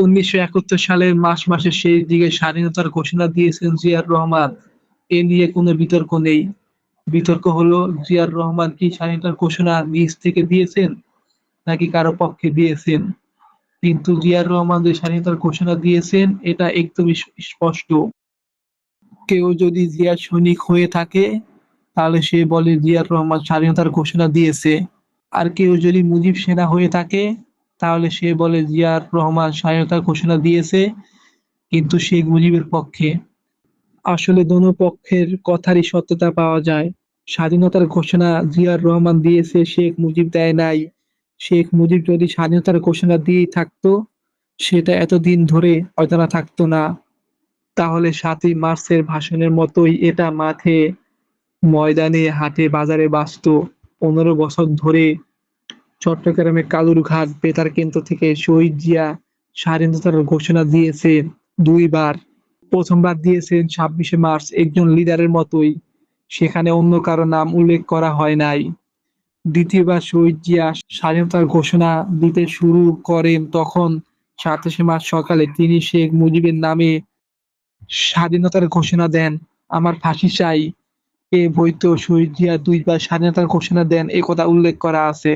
উনিশশো একাত্তর সালের মার্চ মাসের শেষ দিকে স্বাধীনতার ঘোষণা দিয়েছেন জিয়ার রহমান। এ নিয়ে কোনো বিতর্ক নেই। বিতর্ক হলো, জিয়ার রহমান কি স্বাধীনতার ঘোষণা নিজ থেকে দিয়েছেন, নাকি কারও পক্ষে দিয়েছেন? কিন্তু জিয়াউর রহমান যে স্বাধীনতার ঘোষণা দিয়েছেন, এটা একদমই স্পষ্ট। কেউ যদি জিয়ার সৈনিক হয়ে থাকে, তাহলে সে বলে জিয়ার রহমান স্বাধীনতার ঘোষণা দিয়েছে। আর কেউ যদি মুজিব সেনা হয়ে থাকে তাহলে সে বলে, জিয়ার রহমান স্বাধীনতার ঘোষণা দিয়েছে, কিন্তু শেখ মুজিবের পক্ষে। আসলে দোনো পক্ষের কথারই সত্যতা পাওয়া যায়। স্বাধীনতার ঘোষণা জিয়ার রহমান দিয়েছে, শেখ মুজিব দেয় নাই। শেখ মুজিব যদি স্বাধীনতার ঘোষণা দিয়েই থাকতো, সেটা এতদিন ধরে অজানা থাকতো না। তাহলে সাতই মার্চের ভাষণের মতোই এটা মাঠে, ময়দানে, হাটে, বাজারে বাঁচতো। পনেরো বছর ধরে চট্টগ্রামের কালুরঘাট, বেতার কেন্দ্র থেকে শহীদ জিয়া স্বাধীনতার ঘোষণা দিয়েছে দুইবার। প্রথমবার দিয়েছেন ছাব্বিশে মার্চ একজন লিডারের মতোই। সেখানে অন্য কারও নাম উল্লেখ করা হয় নাই। দ্বিতীয়বার শহীদ জিয়া স্বাধীনতার ঘোষণা দিতে শুরু করেন তখন সাতাশে মার্চ সকালে তিনি শেখ মুজিবের নামে স্বাধীনতার ঘোষণা দেন, আমার ফাঁসি চাই। এ বইতেও শহীদ জিয়া দুইবার স্বাধীনতার ঘোষণা দেন, এ কথা উল্লেখ করা আছে।